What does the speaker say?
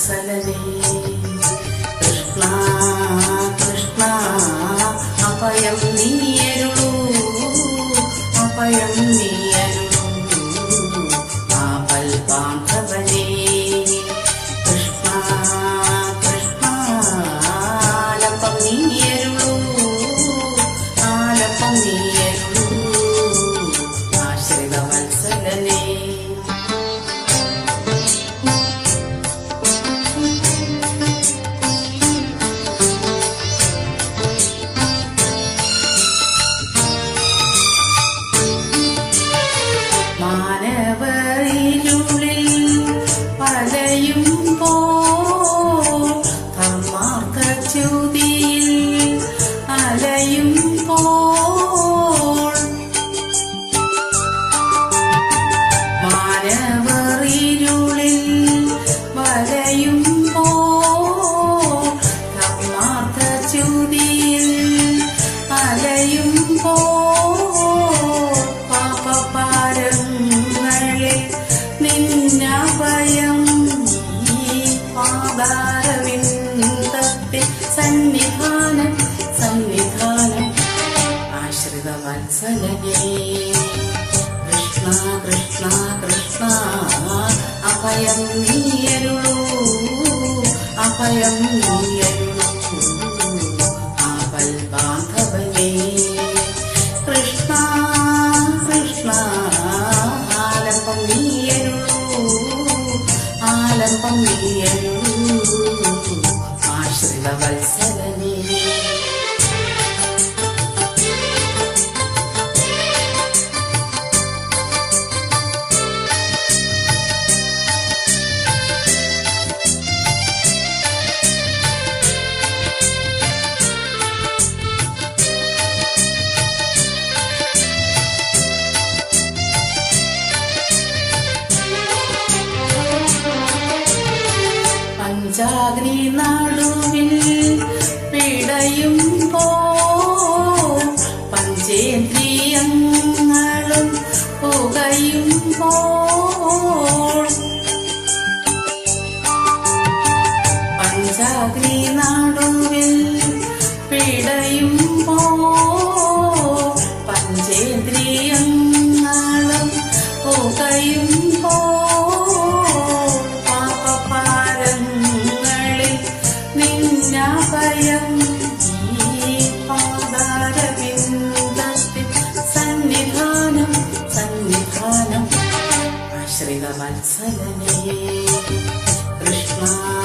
సలనే కృష్ణ కృష్ణ అపయం నీ സന്നിധാനം സന്നിധാനം ആശ്രിത വത്സലനേ കൃഷ്ണ കൃഷ്ണ കൃഷ്ണ അഭയം നീയരുളൂ. അഭയം ആപൽ ബാന്ധവനേ കൃഷ്ണ കൃഷ്ണ ആലപ്പം നീയരുളൂ ആലപ്പം നീയരുളൂ ആശ്രിത വത്സലനേ പഞ്ചാഗ്നി നടുവിൽ പിടയുമ്പോ പഞ്ചേന്ദ്രിയങ്ങളും പുകയുമ്പോൾ പഞ്ചാഗ്നി നടുവിൽ വത്സലനേ കൃഷ്ണ.